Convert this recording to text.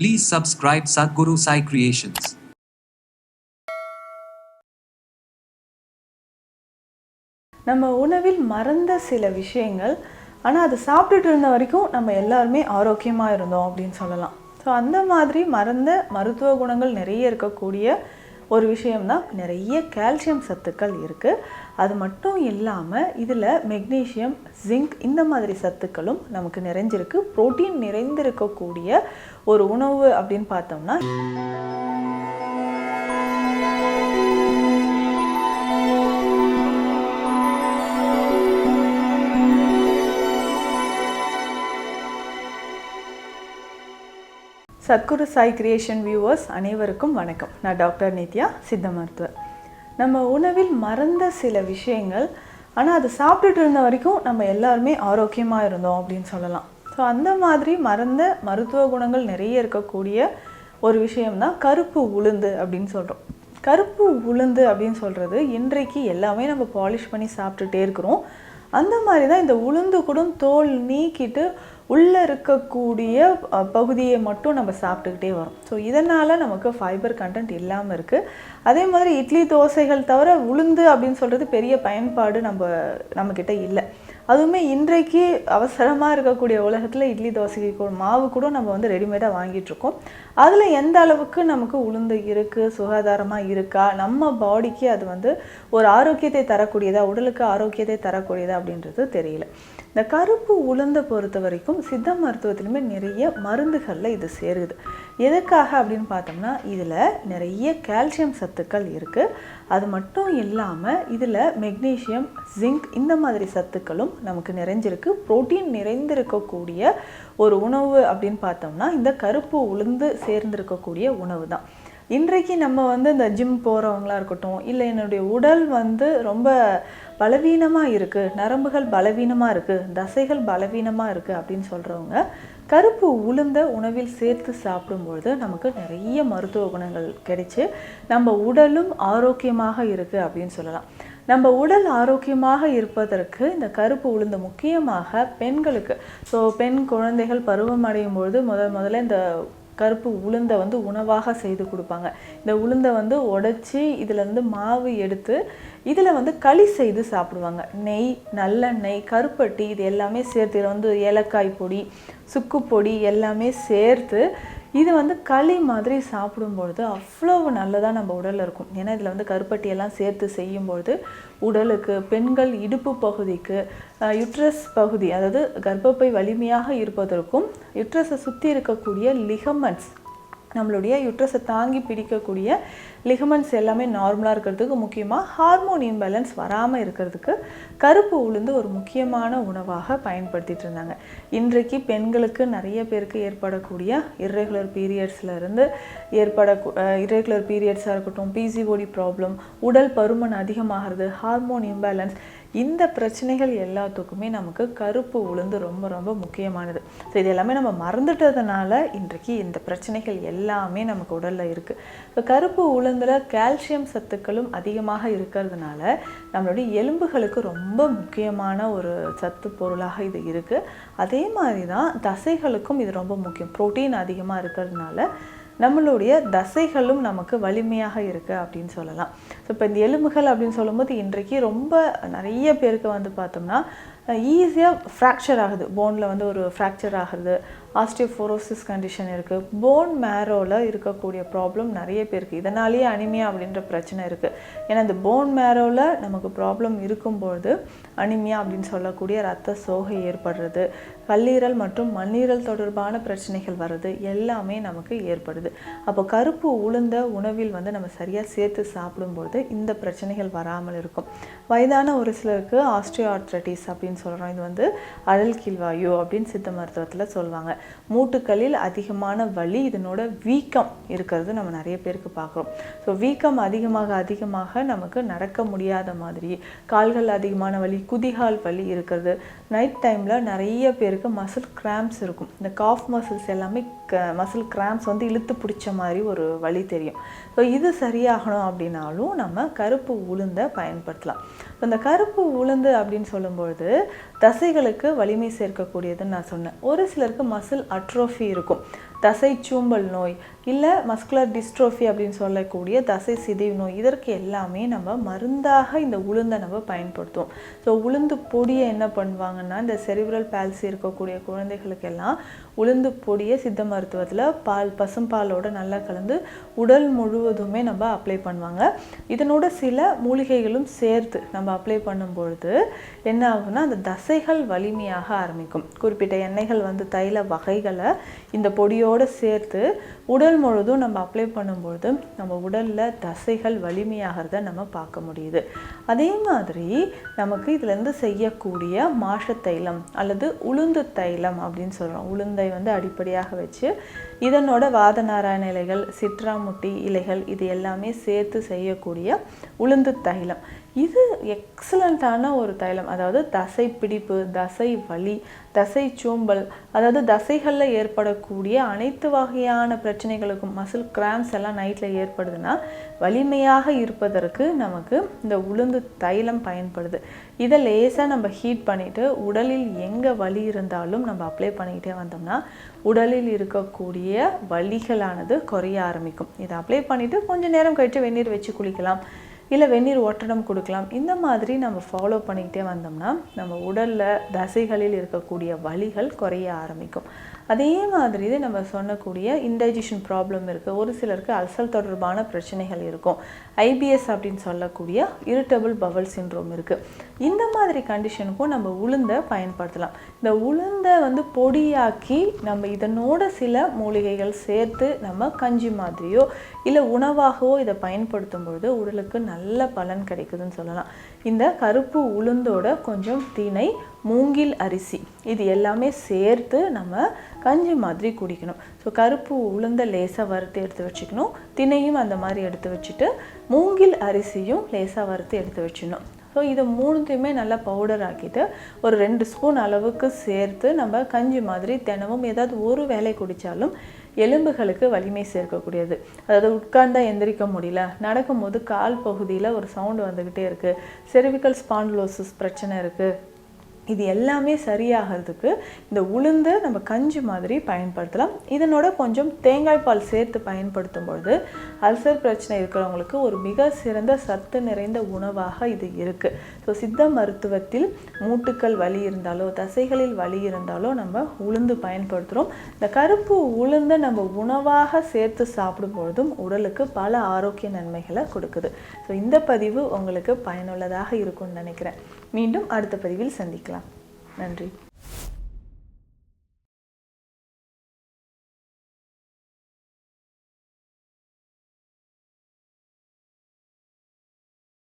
Please subscribe Sadhguru Sai Creations. நம்ம உணவில் மறந்த சில விஷயங்கள் ஆனால் அதை சாப்பிட்டுட்டு இருந்த வரைக்கும் நம்ம எல்லாருமே ஆரோக்கியமாக இருந்தோம் அப்படின்னு சொல்லலாம் ஸோ அந்த மாதிரி மறந்த மருத்துவ குணங்கள் நிறைய இருக்கக்கூடிய ஒரு விஷயம்தான் நிறைய கால்சியம் சத்துக்கள் இருக்குது அது மட்டும் இல்லாமல் இதில் மெக்னீஷியம் ஜிங்க் இந்த மாதிரி சத்துக்களும் நமக்கு நிறைஞ்சிருக்கு. புரோட்டீன் நிறைந்திருக்கக்கூடிய ஒரு உணவு அப்படின்னு பார்த்தோம்னா சத்குரு சாய் கிரியேஷன் வியூவர்ஸ் அனைவருக்கும் வணக்கம். நான் டாக்டர் நித்யா சித்த மருத்துவர். நம்ம உணவில் மறந்த சில விஷயங்கள் ஆனால் அது சாப்பிட்டுட்டு இருந்த வரைக்கும் நம்ம எல்லாருமே ஆரோக்கியமாக இருந்தோம் அப்படின்னு சொல்லலாம். ஸோ அந்த மாதிரி மறந்த மருத்துவ குணங்கள் நிறைய இருக்கக்கூடிய ஒரு விஷயம்தான் கருப்பு உளுந்து அப்படின்னு சொல்கிறோம் கருப்பு உளுந்து அப்படின்னு சொல்கிறது இன்றைக்கு எல்லாமே நம்ம பாலிஷ் பண்ணி சாப்பிட்டுட்டே இருக்கிறோம். அந்த மாதிரி தான் இந்த உளுந்து கூட தோல் நீக்கிட்டு உள்ளே இருக்கக்கூடிய பகுதியை மட்டும் நம்ம சாப்பிட்டுக்கிட்டே வரோம். ஸோ இதனால் நமக்கு ஃபைபர் கண்டென்ட் இல்லாமல் இருக்குது அதே மாதிரி இட்லி தோசைகள் தவிர உளுந்து அப்படின்னு சொல்கிறது பெரிய பயன்பாடு நம்ம நம்மக்கிட்ட இல்லை. அதுவுமே இன்றைக்கு அவசரமாக இருக்கக்கூடிய உலகத்தில் இட்லி தோசைக்கு கூட மாவு கூட நம்ம வந்து ரெடிமேடாக வாங்கிட்டுருக்கோம் அதில் எந்த அளவுக்கு நமக்கு உளுந்து இருக்குது சுகாதாரமாக இருக்கா நம்ம பாடிக்கு அது வந்து ஒரு ஆரோக்கியத்தை தரக்கூடியதா உடலுக்கு ஆரோக்கியத்தை தரக்கூடியதா அப்படின்றது தெரியல. இந்த கருப்பு உளுந்தை பொறுத்த வரைக்கும் சித்த மருத்துவத்திலுமே நிறைய மருந்துகளில் இது சேருது. எதுக்காக அப்படின்னு பார்த்தோம்னா இதில் நிறைய கால்சியம் சத்துக்கள் இருக்குது அது மட்டும் இல்லாமல் இதில் மெக்னீஷியம் ஜிங்க் இந்த மாதிரி சத்துக்களும் நமக்கு நிறைஞ்சிருக்கு. புரோட்டீன் நிறைந்திருக்கக்கூடிய ஒரு உணவு அப்படின்னு பார்த்தோம்னா இந்த கருப்பு உளுந்து சேர்ந்திருக்கக்கூடிய உணவு தான் இன்றைக்கு நம்ம வந்து இந்த ஜிம் போகிறவங்களா இருக்கட்டும் இல்லை என்னுடைய உடல் வந்து ரொம்ப பலவீனமாக இருக்குது நரம்புகள் பலவீனமாக இருக்குது தசைகள் பலவீனமாக இருக்குது அப்படின்னு சொல்கிறவங்க கருப்பு உளுந்த உணவில் சேர்த்து சாப்பிடும்பொழுது நமக்கு நிறைய மருத்துவ குணங்கள் கிடைச்சி நம்ம உடலும் ஆரோக்கியமாக இருக்குது அப்படின்னு சொல்லலாம். நம்ம உடல் ஆரோக்கியமாக இருப்பதற்கு இந்த கருப்பு உளுந்து முக்கியமாக பெண்களுக்கு ஸோ பெண் குழந்தைகள் பருவம் அடையும் பொழுது முதல் முதல்ல இந்த கருப்பு உளுந்தை வந்து உணவாக செய்து கொடுப்பாங்க. இந்த உளுந்தை வந்து உடைச்சி இதிலேருந்து மாவு எடுத்து இதில் வந்து களி செய்து சாப்பிடுவாங்க. நெய் நல்லெண்ணெய் கருப்பட்டி இது எல்லாமே சேர்த்து இதில் வந்து ஏலக்காய் பொடி சுக்கு பொடி எல்லாமே சேர்த்து இது வந்து களி மாதிரி சாப்பிடும்பொழுது அவ்வளோ நல்லதாக நம்ம உடலில் இருக்கும். ஏன்னா இதில் வந்து கருப்பட்டியெல்லாம் சேர்த்து செய்யும்பொழுது உடலுக்கு பெண்கள் இடுப்பு பகுதிக்கு யுட்ரஸ் பகுதி அதாவது கர்ப்பப்பை வலிமையாக இருப்பதற்கும் யுட்ரஸை சுற்றி இருக்கக்கூடிய லிகமன்ஸ் நம்மளுடைய யுட்ரஸை தாங்கி பிடிக்கக்கூடிய லிகமெண்ட்ஸ் எல்லாமே நார்மலாக இருக்கிறதுக்கு முக்கியமாக ஹார்மோன் இம்பேலன்ஸ் வராமல் இருக்கிறதுக்கு கருப்பு உளுந்து ஒரு முக்கியமான உணவாக பயன்படுத்திகிட்டு இருந்தாங்க. இன்றைக்கு பெண்களுக்கு நிறைய பேருக்கு ஏற்படக்கூடிய இர்ரெகுலர் பீரியட்ஸில் இருந்து ஏற்பட இர்ரெகுலர் பீரியட்ஸாக இருக்கட்டும் பிசிஓடி ப்ராப்ளம் உடல் பருமன் அதிகமாகிறது ஹார்மோன் இம்பேலன்ஸ் இந்த பிரச்சனைகள் எல்லாத்துக்குமே நமக்கு கருப்பு உளுந்து ரொம்ப ரொம்ப முக்கியமானது. ஸோ இது எல்லாமே நம்ம மறந்துட்டதுனால இன்றைக்கு இந்த பிரச்சனைகள் எல்லாமே நமக்கு உடலில் இருக்குது இப்போ கருப்பு உளுந்தில் கால்சியம் சத்துக்களும் அதிகமாக இருக்கிறதுனால நம்மளுடைய எலும்புகளுக்கு ரொம்ப முக்கியமான ஒரு சத்து பொருளாக இது இருக்குது அதே மாதிரி தான் தசைகளுக்கும் இது ரொம்ப முக்கியம். புரோட்டீன் அதிகமாக இருக்கிறதுனால நம்மளுடைய தசைகளும் நமக்கு வலிமையாக இருக்குது அப்படின்னு சொல்லலாம். ஸோ இப்போ இந்த எலும்புகள் அப்படின்னு சொல்லும்போது இன்றைக்கு ரொம்ப நிறைய பேருக்கு வந்து பார்த்தோம்னா ஈஸியாக ஃப்ராக்சர் ஆகுது. போனில் வந்து ஒரு ஃப்ராக்சர் ஆகுது. ஆஸ்டியோஃபோரோசிஸ் கண்டிஷன் இருக்குது போன் மேரோவில் இருக்கக்கூடிய ப்ராப்ளம் நிறைய பேருக்கு. இதனாலேயே அனிமியா அப்படின்ற பிரச்சனை இருக்குது ஏன்னா இந்த போன் மேரோவில் நமக்கு ப்ராப்ளம் இருக்கும்பொழுது அனிமியா அப்படின்னு சொல்லக்கூடிய ரத்த சோகை ஏற்படுறது. கல்லீரல் மற்றும் மண்ணீரல் தொடர்பான பிரச்சனைகள் வர்றது எல்லாமே நமக்கு ஏற்படுது. அப்போ கருப்பு உளுந்த உணவில் வந்து நம்ம சரியாக சேர்த்து சாப்பிடும்பொழுது இந்த பிரச்சனைகள் வராமல் இருக்கும். வயதான ஒரு சிலருக்கு ஆஸ்டியோ ஆர்த்ரட்டிஸ் அப்படின்னு சொல்கிறோம் இது வந்து அழல் கீழ்வாயு அப்படின்னு சித்த மருத்துவத்தில் சொல்லுவாங்க. மூட்டுக்களில் அதிகமான வலி இதனோட வீக்கம் இருக்கிறது நம்ம நிறைய பேருக்கு பார்க்குறோம். ஸோ வீக்கம் அதிகமாக அதிகமாக நமக்கு நடக்க முடியாத மாதிரி கால்கள் அதிகமான வலி குதிகால் வலி இருக்கிறது. நைட் டைமில் நிறைய பேருக்கு மசில் கிராம்ப்ஸ் இருக்கும். இந்த காஃப் மசில்ஸ் எல்லாமே க மசில் கிராம்ஸ் வந்து இழுத்து பிடிச்ச மாதிரி ஒரு வழி தெரியும். ஸோ இது சரியாகணும் அப்படின்னாலும் நம்ம கருப்பு உளுந்தை பயன்படுத்தலாம். இப்போ இந்த கருப்பு உளுந்து அப்படின்னு சொல்லும்பொழுது தசைகளுக்கு வலிமை சேர்க்கக்கூடியதுன்னு நான் சொன்னேன். ஒரு சிலருக்கு மசில் அட்ரோஃபி இருக்கும். தசை சூம்பல் நோய் இல்லை மஸ்குலர் டிஸ்ட்ரோஃபி அப்படின்னு சொல்லக்கூடிய தசை சிதைவு நோய். இதற்கு எல்லாமே நம்ம மருந்தாக இந்த உளுந்தை நம்ம பயன்படுத்துவோம். ஸோ உளுந்து பொடியை என்ன பண்ணுவாங்கன்னா இந்த செரிப்ரல் பால்சி இருக்கக்கூடிய குழந்தைகளுக்கெல்லாம் உளுந்து பொடியை சித்த மருத்துவத்தில் பால் பசும்பாலோட நல்லா கலந்து உடல் முழுவதுமே நம்ம அப்ளை பண்ணுவாங்க. இதனோட சில மூலிகைகளும் சேர்த்து நம்ம அப்ளை பண்ணும் பொழுது என்ன ஆகும்னா அந்த தசைகள் வலிமையாக ஆரம்பிக்கும். குறிப்பிட்ட எண்ணெய்கள் வந்து தைல வகைகளை இந்த பொடியோடு சேர்த்து உடல் முழுதும் நம்ம அப்ளை பண்ணும்பொழுது நம்ம உடலில் தசைகள் வலிமையாகிறத நம்ம பார்க்க முடியுது. அதே மாதிரி நமக்கு இதுலேருந்து செய்யக்கூடிய மாஷ தைலம் அல்லது உளுந்து தைலம் அப்படின்னு சொல்கிறோம் உளுந்தை வந்து அடிப்படையாக வச்சு இதனோட வாதநாராயண இலைகள் சிற்றாமுட்டி இலைகள் இது எல்லாமே சேர்த்து செய்யக்கூடிய உளுந்து தைலம். இது எக்ஸலண்ட்டான ஒரு தைலம். அதாவது தசை பிடிப்பு தசை வலி தசை சோம்பல் அதாவது தசைகளில் ஏற்படக்கூடிய அனைத்து வகையான பிரச்சனைகளுக்கும் மசில் கிராம்ஸ் எல்லாம் நைட்டில் ஏற்படுதுன்னா வலிமையாக இருப்பதற்கு நமக்கு இந்த உளுந்து தைலம் பயன்படுது. இதை லேசாக நம்ம ஹீட் பண்ணிவிட்டு உடலில் எங்கே வலி இருந்தாலும் நம்ம அப்ளை பண்ணிக்கிட்டே வந்தோம்னா உடலில் இருக்கக்கூடிய வலிகளானது குறைய ஆரம்பிக்கும். இதை அப்ளை பண்ணிவிட்டு கொஞ்சம் நேரம் கழித்து வெந்நீர் வச்சு குளிக்கலாம். இல்லை வெந்நீர் ஒட்டடம் கொடுக்கலாம். இந்த மாதிரி நம்ம ஃபாலோ பண்ணிக்கிட்டே வந்தோம்னா நம்ம உடலில் தசைகளில் இருக்கக்கூடிய வலிகள் குறைய ஆரம்பிக்கும். அதே மாதிரி நம்ம சொன்னக்கூடிய இன்டைஜஷன் ப்ராப்ளம் இருக்குது ஒரு சிலருக்கு அல்சர் தொடர்பான பிரச்சனைகள் இருக்கும். ஐபிஎஸ் அப்படின்னு சொல்லக்கூடிய இரிட்டபிள் பவல் சின்ரோம் இருக்குது இந்த மாதிரி கண்டிஷனுக்கும் நம்ம உளுந்தை பயன்படுத்தலாம். இந்த உளுந்தை வந்து பொடியாக்கி நம்ம இதனோட சில மூலிகைகள் சேர்த்து நம்ம கஞ்சி மாதிரியோ இல்லை உணவாகவோ இதை பயன்படுத்தும் பொழுது உடலுக்கு நல்ல பலன் கிடைக்குதுன்னு சொல்லலாம். இந்த கருப்பு உளுந்தோட கொஞ்சம் திணை மூங்கில் அரிசி இது எல்லாமே சேர்த்து நம்ம கஞ்சி மாதிரி குடிக்கணும். ஸோ கருப்பு உளுந்த லேசாக வறுத்து எடுத்து வச்சுக்கணும். தினையும் அந்த மாதிரி எடுத்து வச்சுட்டு மூங்கில் அரிசியும் லேசாக வறுத்து எடுத்து வச்சிடணும். ஸோ இதை மூணுத்தையுமே நல்லா பவுடர் ஆக்கிட்டு ஒரு ரெண்டு ஸ்பூன் அளவுக்கு சேர்த்து நம்ம கஞ்சி மாதிரி தினமும் ஏதாவது ஒரு வேலை குடித்தாலும் எலும்புகளுக்கு வலிமை சேர்க்கக்கூடியது. அதாவது உட்கார்ந்தா எந்திரிக்க முடியல நடக்கும்போது கால் பகுதியில் ஒரு சவுண்டு வந்துக்கிட்டே இருக்குது செர்விக்கல் ஸ்பாண்டுலோசிஸ் பிரச்சனை இருக்குது இது எல்லாமே சரியாகிறதுக்கு இந்த உளுந்து நம்ம கஞ்சி மாதிரி பயன்படுத்தலாம். இதனோட கொஞ்சம் தேங்காய் பால் சேர்த்து பயன்படுத்தும் பொழுது அல்சர் பிரச்சனை இருக்கிறவங்களுக்கு ஒரு மிக சிறந்த சத்து நிறைந்த உணவாக இது இருக்குது ஸோ சித்த மருத்துவத்தில் மூட்டுக்கள் வலி இருந்தாலோ தசைகளில் வலி இருந்தாலோ நம்ம உளுந்து பயன்படுத்துகிறோம் இந்த கருப்பு உளுந்தை நம்ம உணவாக சேர்த்து சாப்பிடும் பொழுதும் உடலுக்கு பல ஆரோக்கிய நன்மைகளை கொடுக்குது. ஸோ இந்த பதிவு உங்களுக்கு பயனுள்ளதாக இருக்கும்னு நினைக்கிறேன். மீண்டும் அடுத்த பதிவில் சந்திக்கலாம். நன்றி.